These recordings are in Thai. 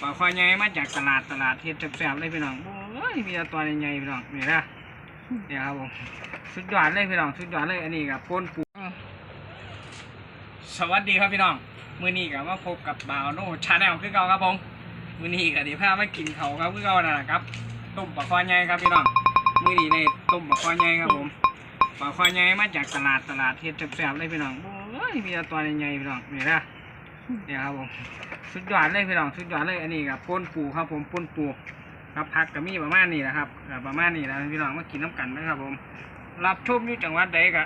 ปลาควายใหญ่มาจากตลาดตลาดเฮ็ดแซ่บๆเลยพี่น้องโอ้ยมีแต่ตัวใหญ่ๆพี่น้องนี่นะเนี่ยครับผมสุดยอดเลยพี่น้องสุดยอดเลยอันนี้กับปนปูสวัสดีครับพี่น้องมื้อนี้ก็มาพบกับบาวโน่ชาแนลคือเก่าครับผมมื้อนี้ก็ได้พามากินเขาครับคือเก่านั่นแหละครับต้มปลาควายใหญ่ครับพี่น้องมื้อนี้ในต้มปลาควายใหญ่ครับผมปลาควายใหญ่มาจากตลาดตลาดเฮ็ดแซ่บๆเลยพี่น้องโอ้ยมีแต่ตัวใหญ่ๆพี่น้องนี่นะ เนี่ยครับผมสุดยอดเลยพี่น้องสุดยอดเลยอันนี้กับป้นปูครับ ผมป้นปูครับพักกับมีประมาณนี้นะครับก็ประมาณนี้นะพี่น้องมากินน้ำกันนะครับ ผม รับชมอยู่จังหวัดใดก็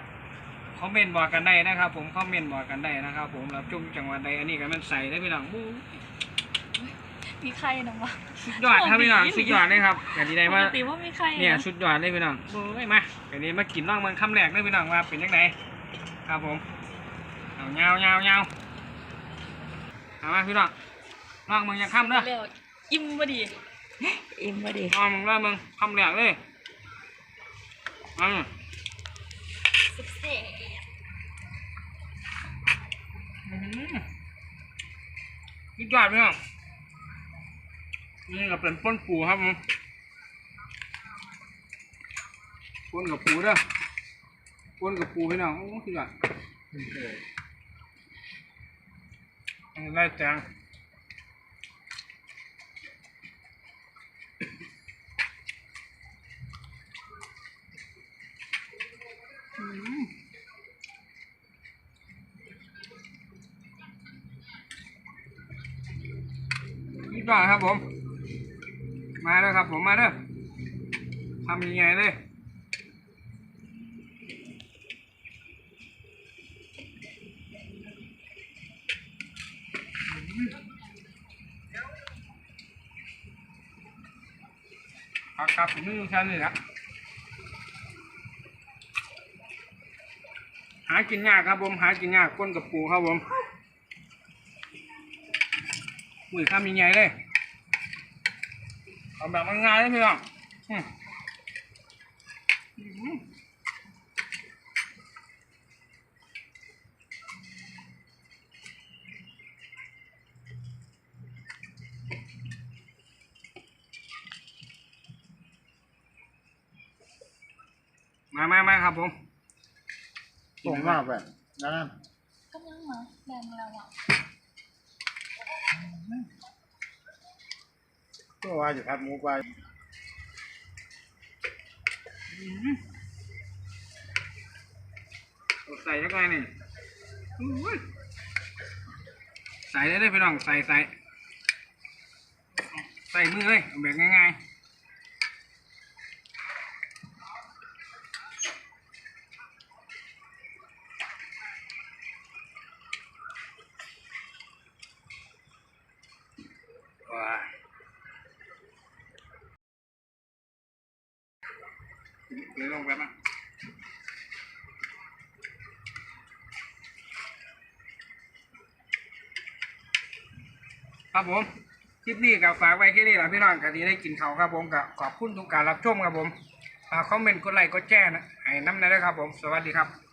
คอมเมนต์บอกกันได้นะครับ ผมคอมเมนต์บอกกันได้นะครับ ผมรับชมอยู่จังหวัดใดอันนี้ก็มันใส่ได้พี่น้องบู๊มีใครนะวะสุดยอดครับพี่น้องสุดยอดเลยครับอย่างที่ได้ปว่ากติว่ามีใครเนี่ยสุดยอดเลยพี่น้องบู๊ยมาอันนี้มากินน้องเมืองคำแรกเลยพี่น้องว่าเป็นยังไงครับผมเอาเงาเงาเงา เอามาพี่น้องน้องเมืองยังค่ำเด้อเร็วอิ่มพอดีอิ่มพอดีนอนมึงเลยมึงทำแหลกเลยอืมสุดเสียนี่ยอดไหมครับนี่ก็เป็นป้นปูครับผมป้นกับปูเด้อป้นกับปูพี่น้องโอ้คือยอด ไล่แจงอืมนี่ก่อนครับผม มาแล้วครับผมมาเด้อทำยังไงเลย ครับครับผมนี่ชั้นนี่แหละหากินยากครับผมหากินยากก้นกับปูครับผมมือข้ามยังไงเลยเอาแบบง่ายๆเลยพี่น้อง มอืมมามามาครับผมส่งมากแบบนั้นกำลังมาแรงแล้วอะก็ว่าจะพัดหมูไปใส่ยังไงนี่อุ้ยใส่ได้เลยพี่น้อง ใส่ใส่ใส่มือเลยเอาแบบง่ายๆว้า เลยลงไปบ้งครับผมคลิปนี้ก็ฝากไว้แค่นี้แหละพี่น้องก็ดีได้กินเขาครับผมก็ขอบคุณทุกการรับชมครับผมฝากคอมเมนต์กดไลค์กดแชร์นะให้น้ำหนอยด้วยครับผม สวัสดีครับ